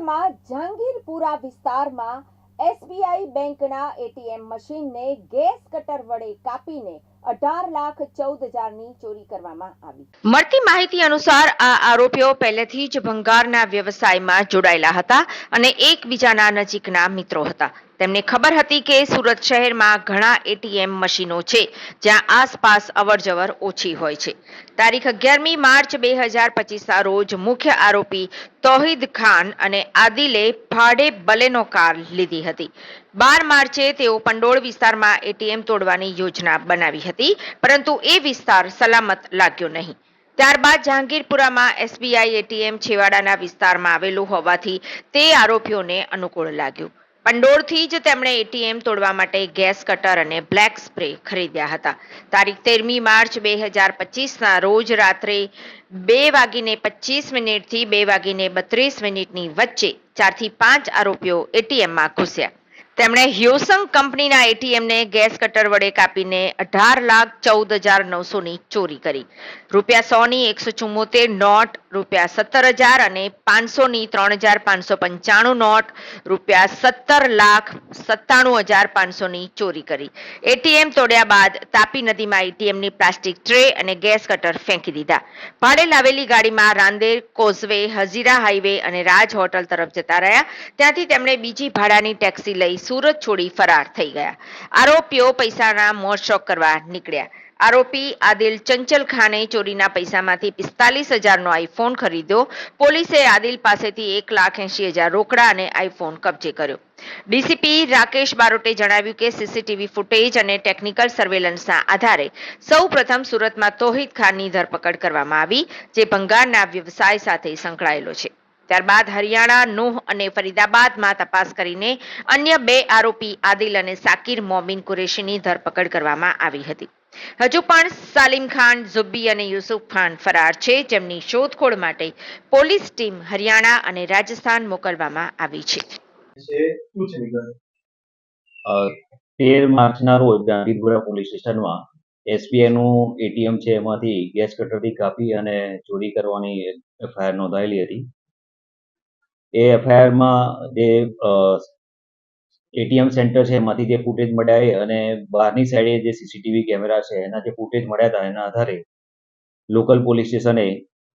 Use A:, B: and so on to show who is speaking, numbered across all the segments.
A: સુરતમાં જહાંગીરપુરા વિસ્તારમાં એસબીઆઈ બેંકના એટીએમ મશીનને ગેસ કટર વડે કાપીને અઢાર લાખ ચૌદ હજારની ચોરી કરવામાં આવી.
B: મળતી માહિતી અનુસાર આ આરોપીઓ પહેલેથી જ ભંગારના વ્યવસાયમાં જોડાયેલા હતા અને એકબીજાના નજીકના મિત્રો હતા. તેમને ખબર હતી કે સુરત શહેરમાં ઘણા એટીએમ મશીનો છે, જ્યાં આસપાસ અવરજવર ઓછી હોય છે. તારીખ અગિયારમી માર્ચ બે હજાર પચીસના રોજ મુખ્ય આરોપી તોહિદ ખાન અને આદિલે ભાડે બલેનો કાર લીધી હતી. બાર માર્ચે તેઓ પંડોળ વિસ્તારમાં એટીએમ તોડવાની યોજના બનાવી હતી. પરંતુ એ વિસ્તાર સલામત લાગ્યો નહીં. ત્યારબાદ જહાંગીરપુરામાં એસબીઆઈ એટીએમ છેવાડાના વિસ્તારમાં આવેલું હોવાથી તે આરોપીઓને અનુકૂળ લાગ્યું. પંડોળથી જ તેમણે એટીએમ તોડવા માટે ગેસ કટર અને બ્લેક સ્પ્રે ખરીદ્યા હતા. તારીખ તેરમી માર્ચ બે હજાર પચીસના રોજ રાત્રે બે વાગીને પચીસ મિનિટથી બે વાગીને બત્રીસ મિનિટની વચ્ચે ચારથી પાંચ આરોપીઓ એટીએમમાં ઘૂસ્યા. તેમણે હ્યોસંગ કંપનીના એટીએમને ગેસ કટર વડે કાપીને અઢાર લાખ ચૌદ હજાર નવસોની ચોરી કરી. રૂપિયા સોની એકસો ચુમ્મોતેર નોટ, રૂપિયા સત્તર હજાર અને પાંચસોની ત્રણ હજાર પાંચસો પંચાણું નોટ, રૂપિયા સત્તર લાખ સત્તાણું હજાર પાંચસોની ચોરી કરી. એટીએમ તોડ્યા બાદ તાપી નદીમાં એટીએમની પ્લાસ્ટિક ટ્રે અને ગેસ કટર ફેંકી દીધા. ભાડે લાવેલી ગાડીમાં રાંદેર, કોઝવે, હજીરા હાઈવે અને રાજ હોટલ તરફ જતા રહ્યા. ત્યાંથી તેમણે બીજી ભાડાની ટેક્સી લઈ સુરત છોડી ફરાર થઈ ગયા. આરોપીઓ પૈસાના મોજશોખ કરવા નીકળ્યા. આરોપી આદિલ ચંચલ ખાને ચોરીના પૈસામાંથી પિસ્તાલીસ હજારનો આઈફોન ખરીદ્યો. પોલીસે આદિલ પાસેથી એક લાખ એંશી હજાર રોકડા અને આઈફોન કબજે કર્યો. ડીસીપી રાકેશ બારોટે જણાવ્યું કે સીસીટીવી ફૂટેજ અને ટેકનિકલ સર્વેલન્સના આધારે સૌ પ્રથમ સુરતમાં તોહિદ ખાનની ધરપકડ કરવામાં આવી, જે ભંગારના વ્યવસાય સાથે સંકળાયેલો છે. ત્યારબાદ હરિયાણા, નૂહ અને ફરીદાબાદમાં તપાસ કરીને અન્ય બે આરોપી આદિલ અને સાકિર મોમિન કુરેશીની ધરપકડ કરવામાં આવી હતી. હજુ પણ સાલિમ ખાન, ઝુબ્બી અને યુસુફ ખાન ફરાર છે, જેમની શોધખોળ માટે પોલીસ ટીમ હરિયાણા અને રાજસ્થાન મોકલવામાં આવી છે.
C: તેર માર્ચના રોજ ગાંધીપુરા પોલીસ સ્ટેશનમાં એસબીઆઈ નું એટીએમ છે, એમાંથી ગેસ કટરથી કાપી અને ચોરી કરવાની એફઆઈઆર નોંધાયેલી હતી. એ એફઆઈઆરમાં જે એટીએમ સેન્ટર છે, એમાંથી જે ફૂટેજ મળ્યા અને બહારની સાઈડે જે સીસીટીવી કેમેરા છે, એના જે ફૂટેજ મળ્યા હતા, એના આધારે લોકલ પોલીસ સ્ટેશને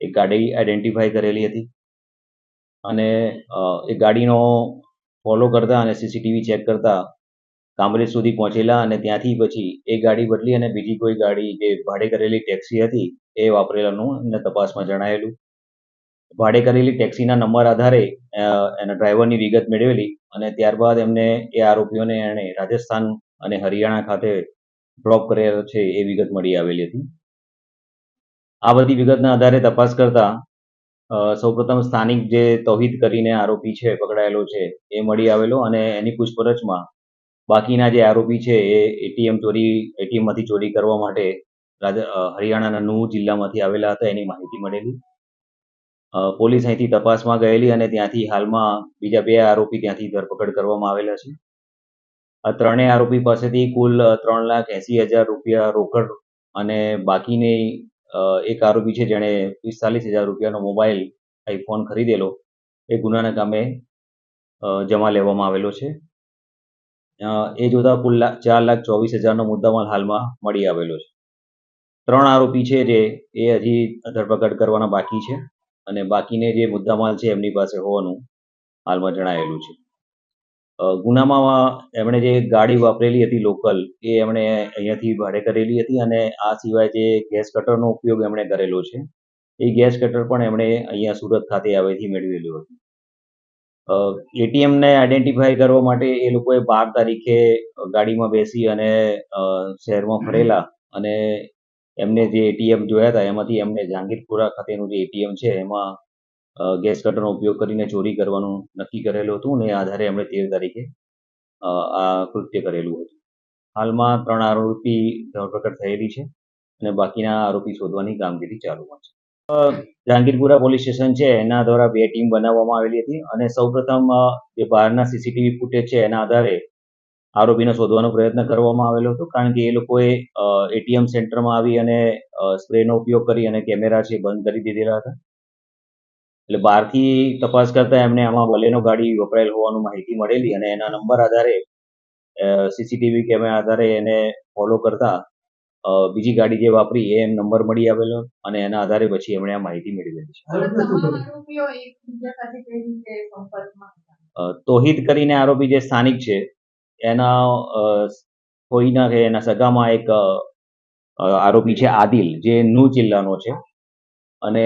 C: એક ગાડી આઈડેન્ટિફાઈ કરેલી હતી. અને એ ગાડીનો ફોલો કરતા અને સીસીટીવી ચેક કરતા કામરેજ સુધી પહોંચેલા અને ત્યાંથી પછી એ ગાડી બદલી અને બીજી કોઈ ગાડી જે ભાડે કરેલી ટેક્સી હતી, એ વાપરેલાનું એમને તપાસમાં જણાયેલું. ભાડે કરેલી ટેક્સીના નંબર આધારે એના ડ્રાઈવરની વિગત મેળવેલી અને ત્યારબાદ એમને એ આરોપીઓને એણે રાજસ્થાન અને હરિયાણા ખાતે ડ્રોપ કરેલો છે એ વિગત મળી આવેલી હતી. આ બધી વિગતના આધારે તપાસ કરતા સૌપ્રથમ સ્થાનિક જે તૌહિદ કરીને આરોપી છે, પકડાયેલો છે, એ મળી આવેલો અને એની પૂછપરછમાં બાકીના જે આરોપી છે એ એટીએમ ચોરી એટીએમમાંથી ચોરી કરવા માટે હરિયાણાના નૂહ જિલ્લામાંથી આવેલા હતા, એની માહિતી મળેલી. પોલીસ અહીંથી તપાસમાં ગયેલી અને ત્યાંથી હાલમાં બીજા બે આરોપી ત્યાંથી ધરપકડ કરવામાં આવેલા છે. આ ત્રણેય આરોપી પાસેથી કુલ ત્રણ લાખ એસી હજાર રૂપિયા રોકડ અને બાકીની એક આરોપી છે જેણે પિસ્તાલીસ હજાર રૂપિયાનો મોબાઈલ આઈફોન ખરીદેલો. એ ગુનાના કામે જમા લેવામાં આવેલો છે. એ જોતા કુલ ચાર લાખ ચોવીસ હજારનો મુદ્દામાલ હાલમાં મળી આવેલો છે. ત્રણ આરોપી છે જે એ હજી ધરપકડ કરવાના બાકી છે. અને બાકીને જે મુદ્દામાલ છે એમની પાસે હોવાનું હાલમાં જણાયેલું છે. ગુનામાં એમણે જે ગાડી વાપરેલી હતી લોકલ, એ એમણે અહીંયાથી ભાડે કરેલી હતી અને આ સિવાય જે ગેસ કટરનો ઉપયોગ એમણે કરેલો છે, એ ગેસ કટર પણ એમણે અહીંયા સુરત ખાતે આવેથી મેળવેલું હતું. એટીએમને આઈડેન્ટિફાય કરવા માટે એ લોકોએ બાર તારીખે ગાડીમાં બેસી અને શહેરમાં ફરેલા અને એમને જે એટીએમ જોયા હતા, એમાંથી એમને જહાંગીરપુરા ખાતેનું જે એટીએમ છે, એમાં ગેસ કટરનો ઉપયોગ કરીને ચોરી કરવાનું નક્કી કરેલું હતું અને આધારે એમણે તેર તારીખે આ કૃત્ય કરેલું હતું. હાલમાં ત્રણ આરોપી ધરપકડ થયેલી છે અને બાકીના આરોપી શોધવાની કામગીરી ચાલુમાં છે. જહાંગીરપુરા પોલીસ સ્ટેશન છે, એના દ્વારા બે ટીમ બનાવવામાં આવેલી હતી અને સૌપ્રથમ પ્રથમ જે બહારના સીસીટીવી ફૂટેજ છે એના આધારે આરોપીને શોધવાનો પ્રયત્ન કરવામાં આવેલો હતો કારણ કે એ લોકોએ એટીએમ સેન્ટરમાં આવી અને સ્પ્રેનો ઉપયોગ કરી અને કેમેરા છે બંધ કરી દીધેલા હતા એટલે બહારથી તપાસ કરતા એમને આમાં બલેનો ગાડી વપરાયેલ હોવાનું માહિતી મળેલી અને એના નંબર આધારે સીસીટીવી કેમેરા આધારે એને ફોલો કરતા બીજી ગાડી જે વાપરી એ નંબર મળી આવેલો અને એના આધારે પછી એમણે આ માહિતી મેળવેલી છે
D: આરોપીને શું
E: તમામ
D: કર્યું?
E: આરોપીઓ એકબીજા સાથે કઈ રીતે સંપર્કમાં હતા?
C: અ, તોહિદ કરીને આરોપી જે સ્થાનિક છે એના કોઈના કે એના સગામાં એક આરોપી છે આદિલ, જે નૂ જિલ્લાનો છે. અને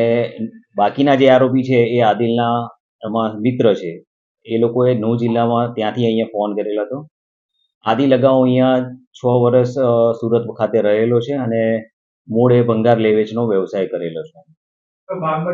C: બાકીના જે આરોપી છે એ આદિલના એમાં મિત્ર છે. એ લોકોએ નૂ જિલ્લામાં ત્યાંથી અહીંયા ફોન કરેલો હતો. આદિલ અગાઉ અહીંયા છ વર્ષ સુરત ખાતે રહેલો છે અને મૂળ એ ભંગાર લેવેચનો વ્યવસાય કરેલો છે.